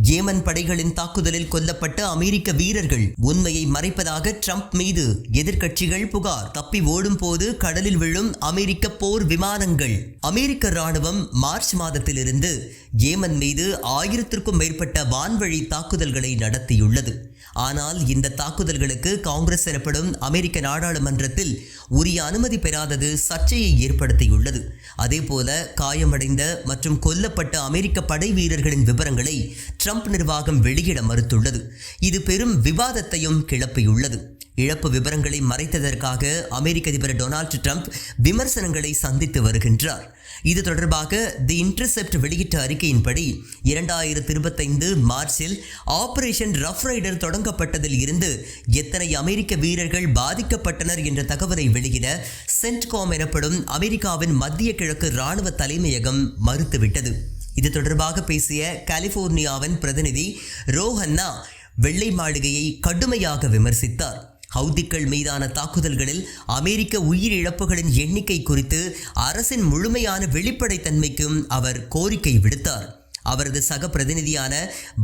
Yemen படைகளின் தாக்குதலில் கொல்லப்பட்ட அமெரிக்க வீரர்கள் உண்மையை மறைப்பதாக ட்ரம்ப் மீது எதிர்க்கட்சிகள் புகார். தப்பி ஓடும் போது கடலில் விழும் அமெரிக்க போர் விமானங்கள். அமெரிக்க ராணுவம் மார்ச் மாதத்திலிருந்து ஏமன் மீது ஆயிரத்திற்கும் மேற்பட்ட வான்வழி தாக்குதல்களை நடத்தியுள்ளது. ஆனால் இந்த தாக்குதல்களுக்கு காங்கிரஸ் எனப்படும் அமெரிக்க நாடாளுமன்றத்தில் உரிய அனுமதி பெறாதது சர்ச்சையை ஏற்படுத்தியுள்ளது. அதேபோல காயமடைந்த மற்றும் கொல்லப்பட்ட அமெரிக்க படை வீரர்களின் விவரங்களை ட்ரம்ப் நிர்வாகம் வெளியிட மறுத்துள்ளது. இது பெரும் விவாதத்தையும் கிளப்பியுள்ளது. இழப்பு விவரங்களை மறைத்ததற்காக அமெரிக்க அதிபர் டொனால்டு ட்ரம்ப் விமர்சனங்களை சந்தித்து வருகின்றார். இது தொடர்பாக தி இன்டர்செப்ட் வெளியிட்ட அறிக்கையின்படி இரண்டாயிரத்தி இருபத்தைந்து மார்ச்சில் ஆபரேஷன் ரஃப் ரைடர் தொடங்கப்பட்டதில் இருந்து எத்தனை அமெரிக்க வீரர்கள் பாதிக்கப்பட்டனர் என்ற தகவலை வெளியிட சென்ட்காம் எனப்படும் அமெரிக்காவின் மத்திய கிழக்கு இராணுவ தலைமையகம் மறுத்துவிட்டது. இது தொடர்பாக பேசிய கலிபோர்னியாவின் பிரதிநிதி ரோஹன்னா வெள்ளை மாளிகையை கடுமையாக விமர்சித்தார். ஹவுதிக்கள் மீதான தாக்குதல்களில் அமெரிக்க உயிரிழப்புகளின் எண்ணிக்கை குறித்து அரசின் முழுமையான வெளிப்படைத்தன்மைக்கும் அவர் கோரிக்கை விடுத்தார். அவரது சக பிரதிநிதியான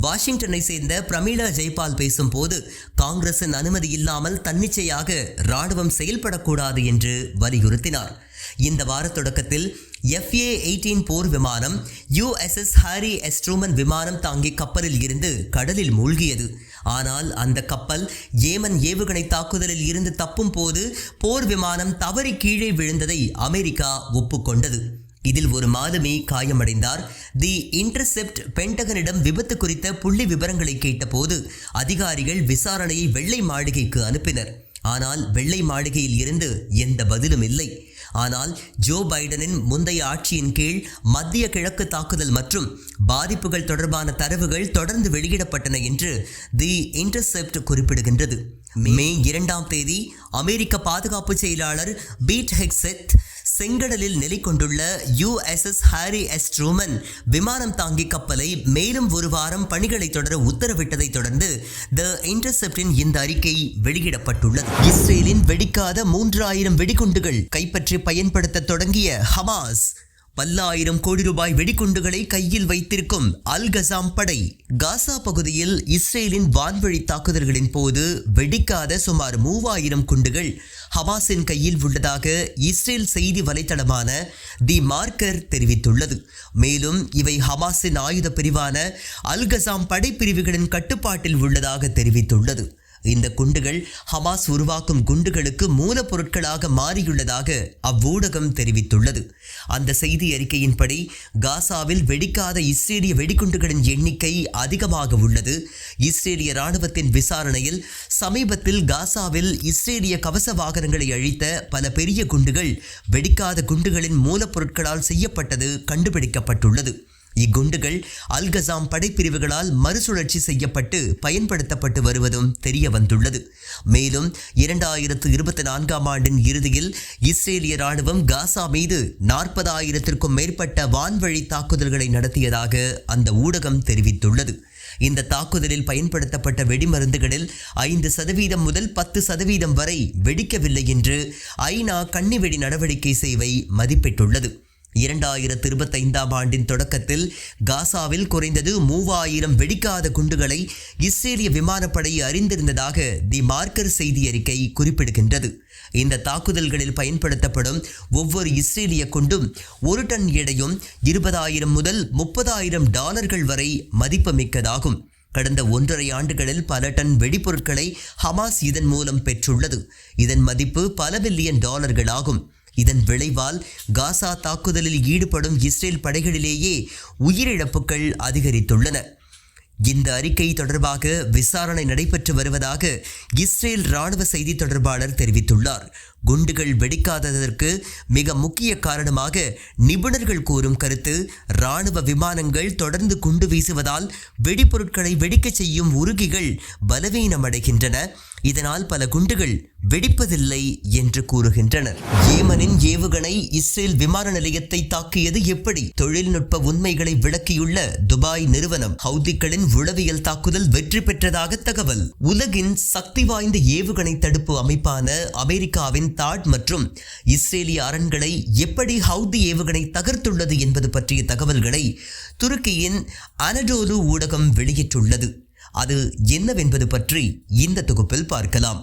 வாஷிங்டனை சேர்ந்த பிரமீளா ஜெய்பால் பேசும்போது காங்கிரசின் அனுமதி இல்லாமல் தன்னிச்சையாக ராணுவம் செயல்படக்கூடாது என்று வலியுறுத்தினார். இந்த வார தொடக்கத்தில் எஃப்ஏ எயிட்டீன் போர் விமானம் யுஎஸ்எஸ் ஹாரி எஸ்ட்ரூமன் விமானம் தாங்கி கப்பலில் இருந்து கடலில் மூழ்கியது. ஆனால் அந்த கப்பல் ஏமன் ஏவுகணை தாக்குதலில் இருந்து தப்பும் போது போர் விமானம் தவறி கீழே விழுந்ததை அமெரிக்கா ஒப்புக்கொண்டது. இதில் ஒரு மாலுமி காயமடைந்தார். தி இன்டர்செப்ட் பென்டகனிடம் விபத்து குறித்த புள்ளி விவரங்களை கேட்டபோது அதிகாரிகள் விசாரணையை வெள்ளை மாளிகைக்கு அனுப்பினர். ஆனால் வெள்ளை மாளிகையில் இருந்து எந்த பதிலும் இல்லை. ஆனால் ஜோ பைடனின் முந்தைய ஆட்சியின் கீழ் மத்திய கிழக்கு தாக்குதல் மற்றும் பாதிப்புகள் தொடர்பான தரவுகள் தொடர்ந்து வெளியிடப்பட்டன என்று தி இன்டர்செப்ட் குறிப்பிடுகின்றது. மே இரண்டாம் தேதி அமெரிக்க பாதுகாப்பு செயலாளர் பீட் ஹெக்ஸெட் செங்கடலில் நிலை கொண்டுள்ள யுஎஸ்எஸ் ஹாரி எஸ் ட்ரூமன் விமானம் தாங்கி கப்பலை மேலும் ஒரு வாரம் பணிகளை தொடர உத்தரவிட்டதை தொடர்ந்து த இன்டர்செப்டின் இந்த அறிக்கை வெளியிடப்பட்டுள்ளது. இஸ்ரேலின் வெடிக்காத மூன்றாயிரம் வெடிகுண்டுகள் கைப்பற்றி பயன்படுத்த தொடங்கிய ஹமாஸ் பல்லாயிரம் கோடி ரூபாய் வெடிகுண்டுகளை கையில் வைத்திருக்கும் அல் கசாம் படை காசா பகுதியில் இஸ்ரேலின் வான்வழி தாக்குதல்களின் போது வெடிக்காத சுமார் மூவாயிரம் குண்டுகள் ஹமாஸின் கையில் உள்ளதாக இஸ்ரேல் செய்தி வலைத்தளமான தி மார்க்கர் தெரிவித்துள்ளது. மேலும் இவை ஹமாஸின் ஆயுத பிரிவான அல் கசாம் படைப்பிரிவுகளின் கட்டுப்பாட்டில் உள்ளதாக தெரிவித்துள்ளது. இந்த குண்டுகள் ஹமாஸ் உருவாக்கும் குண்டுகளுக்கு மூலப்பொருட்களாக மாறியுள்ளதாக அவ்வூடகம் தெரிவித்துள்ளது. அந்த செய்தி அறிக்கையின்படி காசாவில் வெடிக்காத இஸ்ரேலிய வெடிகுண்டுகளின் எண்ணிக்கை அதிகமாக உள்ளது. இஸ்ரேலிய ராணுவத்தின் விசாரணையில் சமீபத்தில் காசாவில் இஸ்ரேலிய கவச வாகனங்களை அழித்த பல பெரிய குண்டுகள் வெடிக்காத குண்டுகளின் மூலப்பொருட்களால் செய்யப்பட்டது கண்டுபிடிக்கப்பட்டுள்ளது. இக்குண்டுகள் அல்கசாம் படைப்பிரிவுகளால் மறுசுழற்சி செய்யப்பட்டு பயன்படுத்தப்பட்டு வருவதும் தெரிய வந்துள்ளது மேலும் இரண்டாயிரத்து இருபத்தி நான்காம் ஆண்டின் இறுதியில் இஸ்ரேலிய ராணுவம் காசா மீது நாற்பதாயிரத்திற்கும் மேற்பட்ட வான்வழி தாக்குதல்களை நடத்தியதாக அந்த ஊடகம் தெரிவித்துள்ளது. இந்த தாக்குதலில் பயன்படுத்தப்பட்ட வெடிமருந்துகளில் ஐந்து சதவீதம் முதல் பத்து சதவீதம் வரை வெடிக்கவில்லை என்று ஐநா கன்னிவெடி நடவடிக்கை சேவை மதிப்பிட்டுள்ளது. இரண்டாயிரத்து இருபத்தைந்தாம் ஆண்டின் தொடக்கத்தில் காசாவில் குறைந்தது மூவாயிரம் வெடிக்காத குண்டுகளை இஸ்ரேலிய விமானப்படை அறிந்திருந்ததாக தி மார்க்கர் செய்தி அறிக்கை குறிப்பிடுகின்றது. இந்த தாக்குதல்களில் பயன்படுத்தப்படும் ஒவ்வொரு இஸ்ரேலிய குண்டும் ஒரு டன் எடையும் இருபதாயிரம் முதல் முப்பதாயிரம் டாலர்கள் வரை மதிப்புமிக்கதாகும். கடந்த ஒன்றரை ஆண்டுகளில் பல டன் வெடிபொருட்களை ஹமாஸ் இதன் மூலம் பெற்றுள்ளது. இதன் மதிப்பு பல பில்லியன் டாலர்கள் ஆகும் இதன் விளைவால் காசா தாக்குதலில் ஈடுபடும் இஸ்ரேல் படைகளிலேயே உயிரிழப்புகள் அதிகரித்துள்ளன. இந்த அறிக்கை தொடர்பாக விசாரணை நடைபெற்று வருவதாக இஸ்ரேல் ராணுவ செய்தி தொடர்பாளர் தெரிவித்துள்ளார். குண்டுகள் வெடிக்காததற்கு மிக முக்கிய காரணமாக நிபுணர்கள் கூறும் கருத்து ராணுவ விமானங்கள் தொடர்ந்து குண்டு வீசுவதால் வெடிபொருட்களை வெடிக்கச் செய்யும் உருகிகள் பலவீனமடைகின்றன. இதனால் பல குண்டுகள் வெடிப்பதில்லை என்று கூறுகின்றனர். ஏமனின் ஏவுகணை இஸ்ரேல் விமான நிலையத்தை தாக்கியது எப்படி? தொழில்நுட்ப உண்மைகளை விளக்கியுள்ள துபாய் நிறுவனம் ஹவுதிகளின் உளவியல் தாக்குதல் வெற்றி பெற்றதாக தகவல். உலகின் சக்தி வாய்ந்த ஏவுகணை தடுப்பு அமைப்பான அமெரிக்காவின் தாட் மற்றும் இஸ்ரேலிய அரண்களை எப்படி ஹவுதி ஏவுகணை தகர்த்துள்ளது என்பது பற்றிய தகவல்களை துருக்கியின் அனடோலு ஊடகம் வெளியிட்டுள்ளது. அது என்னவென்பது பற்றி இந்த தொகுப்பில் பார்க்கலாம்.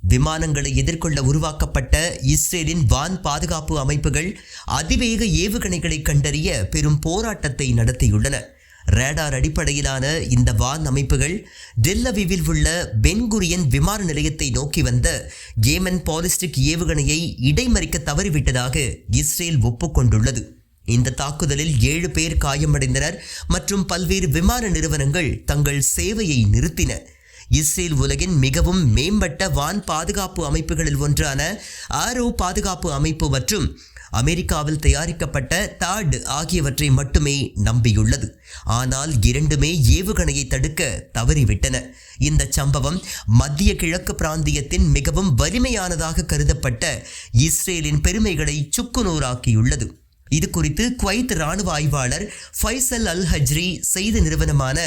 விமானங்களை எதிர்கொள்ள உருவாக்கப்பட்ட இஸ்ரேலின் வான் பாதுகாப்பு அமைப்புகள் அதிவேக ஏவுகணைகளை கண்டறிய பெரும் போராட்டத்தை நடத்தியுள்ளன. ரேடார் அடிப்படையிலான இந்த வான் அமைப்புகள் டெல்லவிவில் உள்ள பென்குரியன் விமான நிலையத்தை நோக்கி வந்த ஏமன் பாலிஸ்டிக் ஏவுகணையை இடைமறிக்க தவறிவிட்டதாக இஸ்ரேல் ஒப்புக்கொண்டுள்ளது. இந்த தாக்குதலில் ஏழு பேர் காயமடைந்தனர் மற்றும் பல்வேறு விமான நிறுவனங்கள் தங்கள் சேவையை நிறுத்தின. இஸ்ரேல் உலகின் மிகவும் மேம்பட்ட வான் பாதுகாப்பு அமைப்புகளில் ஒன்றான ஆரோ பாதுகாப்பு அமைப்பு மற்றும் அமெரிக்காவில் தயாரிக்கப்பட்ட தாட் ஆகியவற்றை மட்டுமே நம்பியுள்ளது. ஆனால் இரண்டுமே ஏவுகணையை தடுக்க தவறிவிட்டன. இந்த சம்பவம் மத்திய கிழக்கு பிராந்தியத்தின் மிகவும் வலிமையானதாக கருதப்பட்ட இஸ்ரேலின் பெருமைகளை சுக்குநூறாக்கியுள்ளது. இது குறித்து குவைத் ராணுவ ஆய்வாளர் ஃபைசல் அல் ஹஜ்ரி செய்தி நிறுவனமான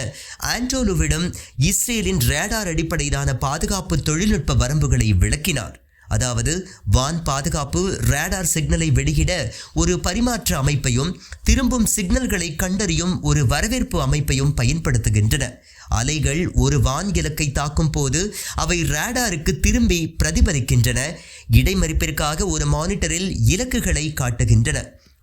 ஆண்டோலுவிடம் இஸ்ரேலின் ரேடார் அடிப்படையிலான பாதுகாப்பு தொழில்நுட்ப வரம்புகளை விளக்கினார். அதாவது வான் பாதுகாப்பு ரேடார் சிக்னலை வெளியிட ஒரு பரிமாற்ற அமைப்பையும் திரும்பும் சிக்னல்களை கண்டறியும் ஒரு வரவேற்பு அமைப்பையும் பயன்படுத்துகின்றன. அலைகள் ஒரு வான் இலக்கை தாக்கும் போது அவை ரேடாருக்கு திரும்பி பிரதிபலிக்கின்றன. இடைமறிப்பிற்காக ஒரு மானிட்டரில் இலக்குகளை காட்டுகின்றன.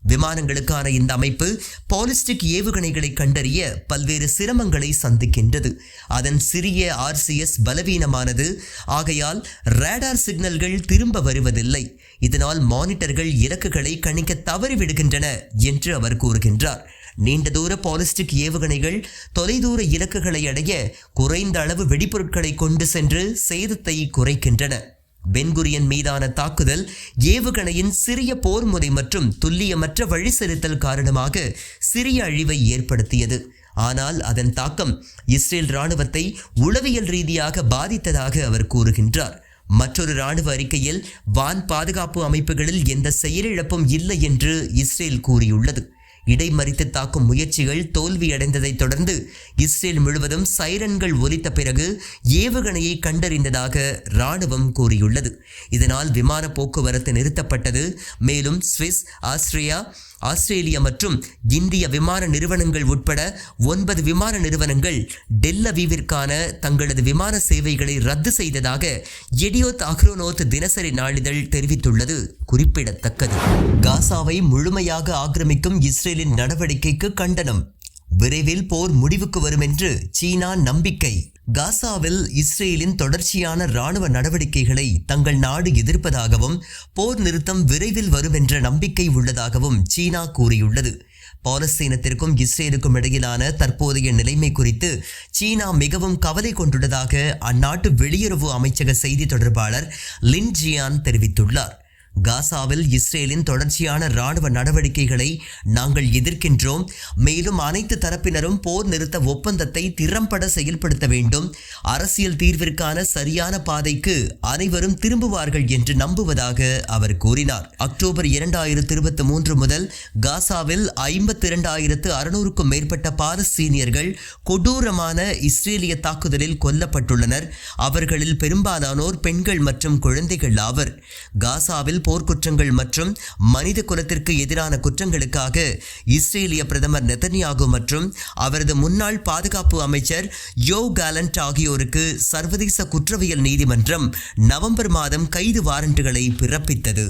விமானங்களுக்கான இந்த அமைப்பு பாலிஸ்டிக் ஏவுகணைகளை கண்டறிய பல்வேறு சிரமங்களை சந்திக்கின்றது. அதன் சிறிய ஆர்சிஎஸ் பலவீனமானது ஆகையால் ரேடார் சிக்னல்கள் திரும்ப வருவதில்லை. இதனால் மானிட்டர்கள் இலக்குகளை கணிக்க தவறிவிடுகின்றன என்று அவர் கூறுகின்றார். நீண்ட தூர பாலிஸ்டிக் ஏவுகணைகள் தொலைதூர இலக்குகளை அடைய குறைந்த அளவு வெடிப்பொருட்களை கொண்டு சென்று சேதத்தை குறைக்கின்றன. பென்குரியன் மீதான தாக்குதல் ஏவுகணையின் சிறிய போர் முறை மற்றும் துல்லியமற்ற வழி செலுத்தல் காரணமாக சிறிய அழிவை ஏற்படுத்தியது. ஆனால் அதன் தாக்கம் இஸ்ரேல் இராணுவத்தை உளவியல் ரீதியாக பாதித்ததாக அவர் கூறுகின்றார். மற்றொரு இராணுவ அறிக்கையில் வான் பாதுகாப்பு அமைப்புகளில் எந்த செயலிழப்பும் இல்லை என்று இஸ்ரேல் கூறியுள்ளது. இடைமறித்து தாக்கும் முயற்சிகள் தோல்வியடைந்ததைத் தொடர்ந்து இஸ்ரேல் முழுவதும் சைரன்கள் ஒலித்த பிறகு ஏவுகணையை கண்டறிந்ததாக இராணுவம் கூறியுள்ளது. இதனால் விமான போக்குவரத்து நிறுத்தப்பட்டது. மேலும் சுவிஸ் ஆஸ்திரியா ஆஸ்திரேலிய மற்றும் இந்திய விமான நிறுவனங்கள் உட்பட ஒன்பது விமான நிறுவனங்கள் டெல்லவீவிற்கான தங்களது விமான சேவைகளை ரத்து செய்ததாக எடியோத் அக்ரோனோத் தினசரி நாளிதழ் தெரிவித்துள்ளது. குறிப்பிடத்தக்கது. காசாவை முழுமையாக ஆக்கிரமிக்கும் இஸ்ரேலின் நடவடிக்கைக்கு கண்டனம். விரைவில் போர் முடிவுக்கு வரும் என்று சீனா நம்பிக்கை. காசாவில் இஸ்ரேலின் தொடர்ச்சியான ராணுவ நடவடிக்கைகளை தங்கள் நாடு எதிர்ப்பதாகவும் போர் நிறுத்தம் விரைவில் வரும் என்ற நம்பிக்கை உள்ளதாகவும் சீனா கூறியுள்ளது. பாலஸ்தீனத்திற்கும் இஸ்ரேலுக்கும் இடையிலான தற்போதைய நிலைமை குறித்து சீனா மிகவும் கவலை கொண்டுள்ளதாக அந்நாட்டு வெளியுறவு அமைச்சக செய்தி தொடர்பாளர் லின் ஜியான் தெரிவித்துள்ளார். காசாவில் இஸ்ரேலின் தொடர்ச்சியான ராணுவ நடவடிக்கைகளை நாங்கள் எதிர்க்கின்றோம். மேலும் அனைத்து தரப்பினரும் போர் நிறுத்த ஒப்பந்தத்தை திறம்பட செயல்படுத்த வேண்டும். அரசியல் தீர்விற்கான சரியான பாதைக்கு அனைவரும் திரும்புவார்கள் என்று நம்புவதாக அவர் கூறினார். அக்டோபர் இரண்டாயிரத்து இருபத்தி மூன்று முதல் காசாவில் ஐம்பத்தி இரண்டாயிரத்து அறுநூறுக்கும் மேற்பட்ட பாலஸ்தீனியர்கள் கொடூரமான இஸ்ரேலிய தாக்குதலில் கொல்லப்பட்டுள்ளனர். அவர்களில் பெரும்பாலானோர் பெண்கள் மற்றும் குழந்தைகள் ஆவர். காசாவில் போர்க்குற்றங்கள் மற்றும் மனித குலத்திற்கு எதிரான குற்றங்களுக்காக இஸ்ரேலிய பிரதமர் நெதன்யாகு மற்றும் அவரது முன்னாள் பாதுகாப்பு அமைச்சர் யோ காலண்ட் ஆகியோருக்கு சர்வதேச குற்றவியல் நீதிமன்றம் நவம்பர் மாதம் கைது வாரண்டுகளை பிறப்பித்தது.